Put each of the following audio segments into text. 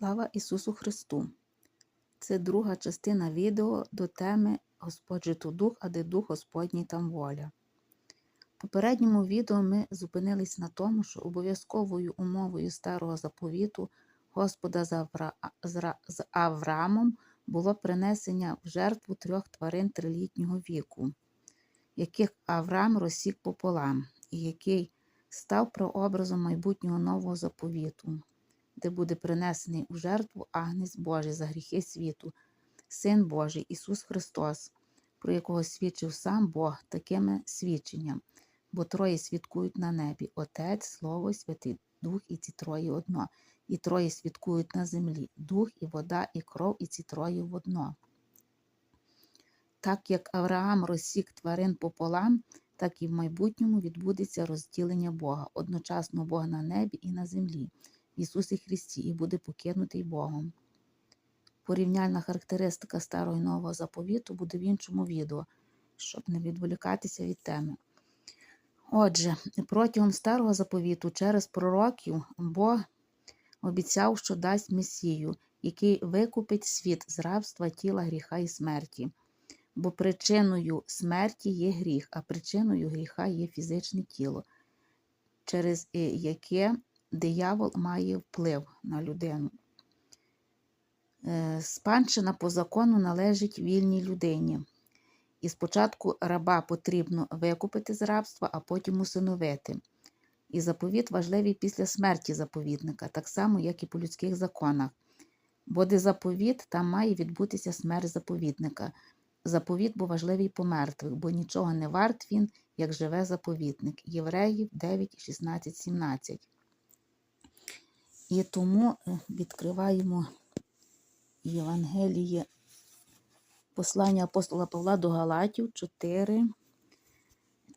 Слава Ісусу Христу! Це друга частина відео до теми Господь то дух, а де дух Господній там воля. В попередньому відео ми зупинились на тому, що обов'язковою умовою старого заповіту Господа з Авраамом було принесення в жертву трьох тварин трилітнього віку, яких Авраам розсік пополам, і який став прообразом майбутнього нового заповіту, де буде принесений у жертву Агнець Божий за гріхи світу, Син Божий Ісус Христос, про якого свідчив сам Бог такими свідченням, бо троє свідкують на небі Отець, Слово, Святий Дух і ці троє одно, і троє свідкують на землі Дух і вода, і кров, і ці троє в одно. Так як Авраам розсік тварин пополам, так і в майбутньому відбудеться розділення Бога, одночасно Бога на небі і на землі, Ісусі Христі, і буде покинутий Богом. Порівняльна характеристика старого і нового заповіту буде в іншому відео, щоб не відволікатися від теми. Отже, протягом старого заповіту через пророків Бог обіцяв, що дасть Месію, який викупить світ з рабства тіла, гріха і смерті. Бо причиною смерті є гріх, а причиною гріха є фізичне тіло, через яке диявол має вплив на людину. Е, Спадщина по закону належить вільній людині. І спочатку раба потрібно викупити з рабства, а потім усиновити. І заповіт важливий після смерті заповідника, так само, як і по людських законах. Бо де заповіт, там має відбутися смерть заповідника. Заповіт був важливий по мертвих, бо нічого не варт він, як живе заповідник. Євреїв 9, 16, 17. І тому е, відкриваємо Євангеліє послання апостола Павла до Галатів 4,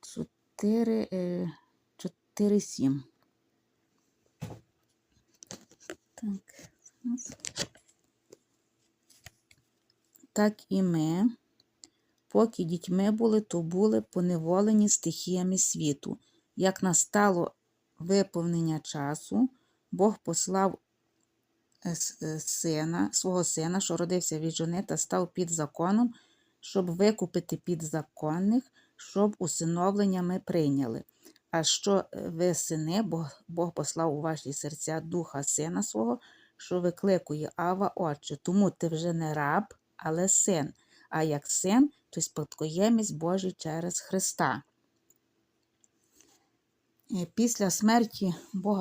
4, е, 4 7. Так. Так і ми, поки дітьми були, то були поневолені стихіями світу. Як настало виповнення часу, Бог послав е, е, сина, свого сина, що родився від жони та став під законом, щоб викупити підзаконних, щоб усиновлення ми прийняли. А що е, ви сини, Бог, Бог послав у ваші серця духа сина свого, що викликує Ава Отче. Тому ти вже не раб, але син. А як син, то й спадкоємець Божий через Христа. Після смерті Бога